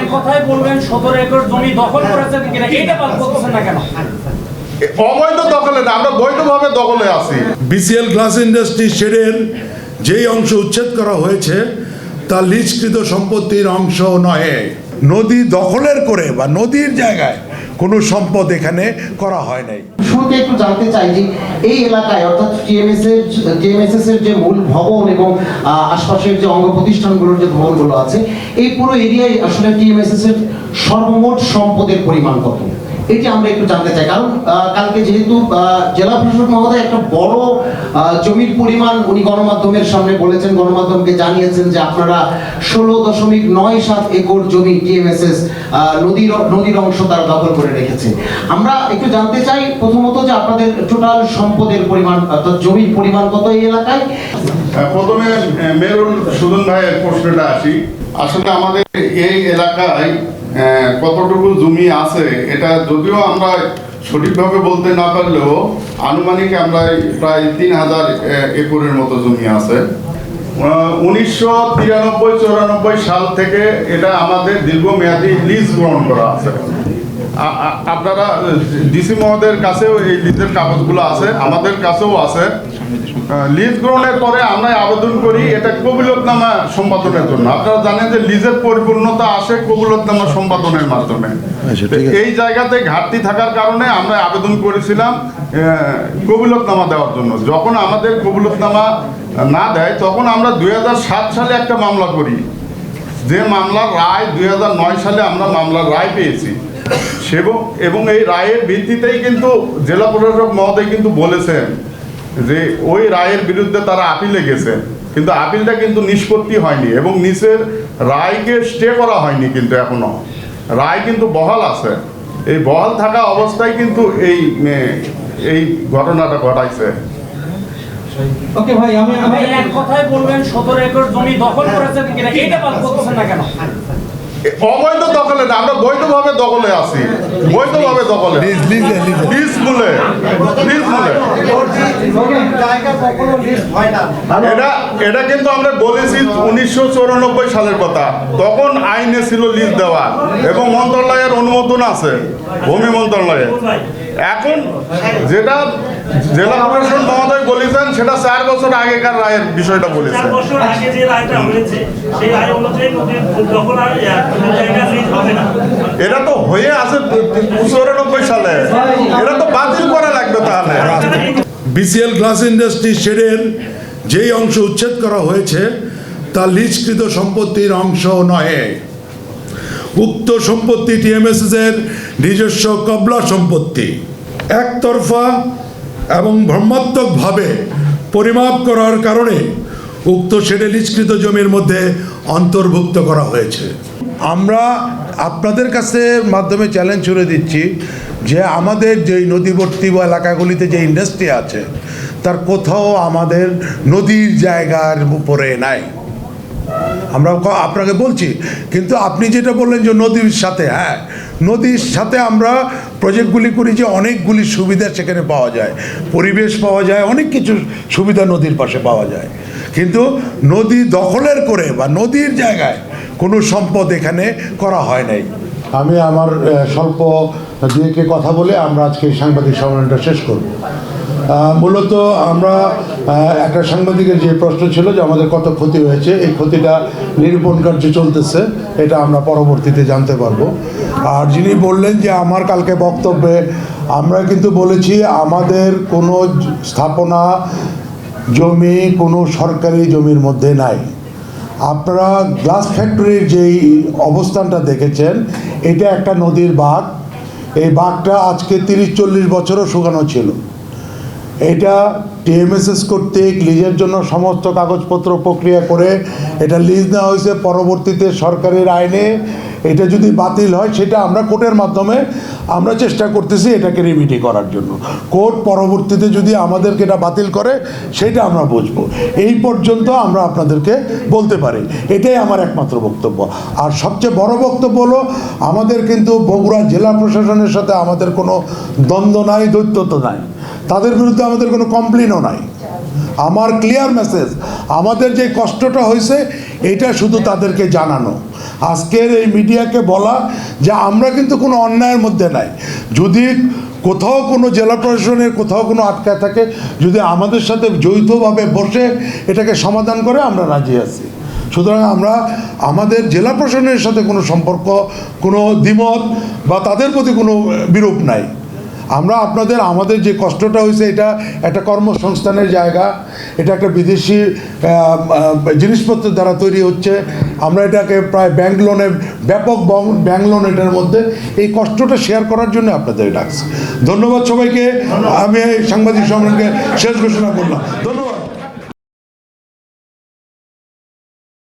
এক কথায় বলবেন সতেরো একর জমি দখল করেছেন কিনা এইটা পাল করতেছেন না কেন? অবৈধ দখলে না আমরা বৈধভাবে দখলে আছি। বিসিএল গ্লাস ইন্ডাস্ট্রি শেডের যেই অংশ উচ্ছেদ করা হয়েছে তা লিজকৃত সম্পত্তির অংশ নয় নদী দখলের করে বা নদীর জায়গায় কোনো সম্পদ এখানে করা হয় নাই। শুরুতে একটু জানতে চাই যে এই এলাকায়, অর্থাৎ টিএমএস এর টিএমএসএস এর যে মূল ভবন এবং আশপাশের যে অঙ্গ প্রতিষ্ঠানগুলোর যে ভবনগুলো আছে, এই পুরো এরিয়ায় আসলে টিএমএসএস এর সর্বমোট সম্পদের পরিমাণ কত? এটি আমরা একটু জানতে চাই। কারণ কালকে যেহেতু জেলা প্রশাসক মহোদয় একটা বড় জমির পরিমাণ উনি গণমাধ্যমের সামনে বলেছেন, গণমাধ্যমকে জানিয়েছেন যে আপনারা ষোলো দশমিক নয় সাত একর জমি টিএমএসএস নদীর নদীর অংশ তারা দখল করে রেখেছে। আমরা একটু জানতে চাই প্রথমত যে আপনাদের টোটাল সম্পদের পরিমাণ, অর্থাৎ জমির পরিমাণ কত এই এলাকায়? প্রথমে মেরুল সুদন ভাইয়ের প্রশ্নটা আসি। আসলে আমাদের এই এলাকায় কতটুকু জমি আছে, এটা যদিও আমরা সঠিকভাবে বলতে না পারলেও আনুমানিক আমরা প্রায় তিন হাজার একরের মতো জমি আছে। উনিশশো তিরানব্বই, চৌরানব্বই সাল থেকে এটা আমাদের দীর্ঘমেয়াদী লিজ গ্রহণ করা আছে। আপনারা, ডিসি মহোদয়ের কাছেও এই লিজের কাগজগুলো আছে, আমাদের কাছেও আছে। লিজ গ্রহণের পরে আমরা আবেদন করি এটা কবিলতনামা সম্পাদনের জন্য। আপনারা জানেন যে লিজের পরিপূর্ণতা আসে কবিলতনামা সম্পাদনের মাধ্যমে। আচ্ছা, এই জায়গাতে ঘাটতি থাকার কারণে আমরা আবেদন করেছিলাম কবিলতনামা দেওয়ার জন্য। যখন আমাদের কবিলতনামা না দেয় তখন আমরা দুই হাজার সাত সালে একটা মামলা করি। যে মামলার রায় দুই হাজার নয় সালে আমরা মামলার রায় পেয়েছি। সেবং এবং এই রায়ের ভিত্তিতেই কিন্তু জেলা প্রশাসক মহোদয় কিন্তু বলেছেন যে ওই রায়ের বিরুদ্ধে তারা আপিলে গেছে। কিন্তু আপিলটা কিন্তু নিষ্পত্তি হয়নি এবং নিচের রায়কে স্টে করা হয়নি কিন্তু এখনও। রায় কিন্তু বহাল আছে। এই বহাল থাকা অবস্থায় কিন্তু এই এই ঘটনাটা ঘটাইছে। ওকে ভাই আমি আমি এক কথায় বলবেন সতেরো একর জমি দখল করেছেন কিনা এইটা পাল করতেছেন না কেন? অবৈধ দখলে না আমরা বৈধভাবে দখলে আছি। বৈধভাবে দখলে। লিজ লিজে লিজে লিজ মূলে লিজ মূলে এটা এটা কিন্তু আমরা বলেছি উনিশশো চৌরানব্বই সালের কথা। তখন আইনে ছিল লিজ দেওয়া এবং মন্ত্রণালয়ের অনুমোদন আছে ভূমি মন্ত্রণালয়ে এখন যেটা জেলা প্রশাসন মহোদয় বলেছেন সেটা চার বছর আগেকার রায়ের বিষয়টা বলেছেন। এটা তো হয়ে আছে চৌরানব্বই সালে। এটা তো বাতিল করা লাগবে তাহলে। বিসিএল গ্লাস ইন্ডাস্ট্রি শেডের যেই অংশ উচ্ছেদ করা হয়েছে তা লিজকৃত সম্পত্তির অংশ নয় উক্ত সম্পত্তি টিএমএসএস এর নিজস্ব কবলা সম্পত্তি। একতরফা এবং ভ্রমাত্মকভাবে পরিমাপ করার কারণে উক্ত শেডে লিজকৃত জমির মধ্যে অন্তর্ভুক্ত করা হয়েছে। আমরা আপনাদের কাছে মাধ্যমে চ্যালেঞ্জ ছুড়ে দিচ্ছি যে আমাদের যেই নদীবর্তী বা এলাকাগুলিতে যে ইন্ডাস্ট্রি আছে, তার কোথাও আমাদের নদীর জায়গার উপরে নাই। আমরা আপনাকে বলছি, কিন্তু আপনি যেটা বললেন যে নদীর সাথে হ্যাঁ নদীর সাথে আমরা প্রজেক্টগুলি করি যে অনেকগুলি সুবিধা সেখানে পাওয়া যায়। পরিবেশ পাওয়া যায়, অনেক কিছু সুবিধা নদীর পাশে পাওয়া যায়। কিন্তু নদী দখলের করে বা নদীর জায়গায় কোনো সম্পদ এখানে করা হয় নাই। আমি আমার স্বল্প দুয়েকে কথা বলে আমরা আজকে সাংবাদিক সম্মেলনটা শেষ করব। মূলত আমরা একটা সাংবাদিকের যে প্রশ্ন ছিল যে আমাদের কত ক্ষতি হয়েছে, এই ক্ষতিটা নিরূপণ কার্য চলতেছে, এটা আমরা পরবর্তীতে জানতে পারব। আর যিনি বললেন যে আমার কালকে বক্তব্যে আমরা কিন্তু বলেছি আমাদের কোনো স্থাপনা, জমি কোনো সরকারি জমির মধ্যে নাই। আপনারা গ্লাস ফ্যাক্টরির যেই অবস্থানটা দেখেছেন, এটা একটা নদীর বাঁধ। এই বাঁধটা আজকে তিরিশ চল্লিশ বছরও শুকানো ছিল। এটা টিএমএসএস কর্তৃক লিজের জন্য সমস্ত কাগজপত্র প্রক্রিয়া করে এটা লিজ নেওয়া হয়েছে পরবর্তীতে সরকারের আইনে। এটা যদি বাতিল হয়, সেটা আমরা কোর্টের মাধ্যমে আমরা চেষ্টা করতেছি এটাকে রিমিডি করার জন্য। কোর্ট পরবর্তীতে যদি আমাদেরকে এটা বাতিল করে, সেটা আমরা বুঝব। এই পর্যন্ত আমরা আপনাদেরকে বলতে পারি। এটাই আমার একমাত্র বক্তব্য। আর সবচেয়ে বড় বক্তব্য হলো, আমাদের কিন্তু বগুড়া জেলা প্রশাসনের সাথে আমাদের কোনো দ্বন্দ্ব নাই, দৈত্যতা নাই। তাদের বিরুদ্ধে আমাদের কোনো কমপ্লেনও নাই। আমার ক্লিয়ার মেসেজ আমাদের যে কষ্টটা হয়েছে, এটা শুধু তাদেরকে জানানো। আজকের এই মিডিয়াকে বলা যে আমরা কিন্তু কোনো অন্যায়ের মধ্যে নাই। যদি কোথাও কোনো জেলা প্রশাসনের কোথাও কোনো আটকায় থাকে, যদি আমাদের সাথে যৌথভাবে বসে এটাকে সমাধান করে, আমরা রাজি আছি। সুতরাং আমরা আমাদের জেলা প্রশাসনের সাথে কোনো সম্পর্ক, কোনো দ্বিমত বা তাদের প্রতি কোনো বিরূপ নাই। আমরা আপনাদের আমাদের যে কষ্টটা হয়েছে এটা একটা কর্মসংস্থানের জায়গা এটা একটা বিদেশি জিনিসপত্রের দ্বারা তৈরি হচ্ছে। আমরা এটাকে প্রায় ব্যাংক লোনের ব্যাপক ব্যাংক লোন এটার মধ্যে এই কষ্টটা শেয়ার করার জন্য আপনাদের ডাকছি। ধন্যবাদ সবাইকে। আমি এই সাংবাদিক সম্মেলনকে শেষ ঘোষণা করলাম। ধন্যবাদ।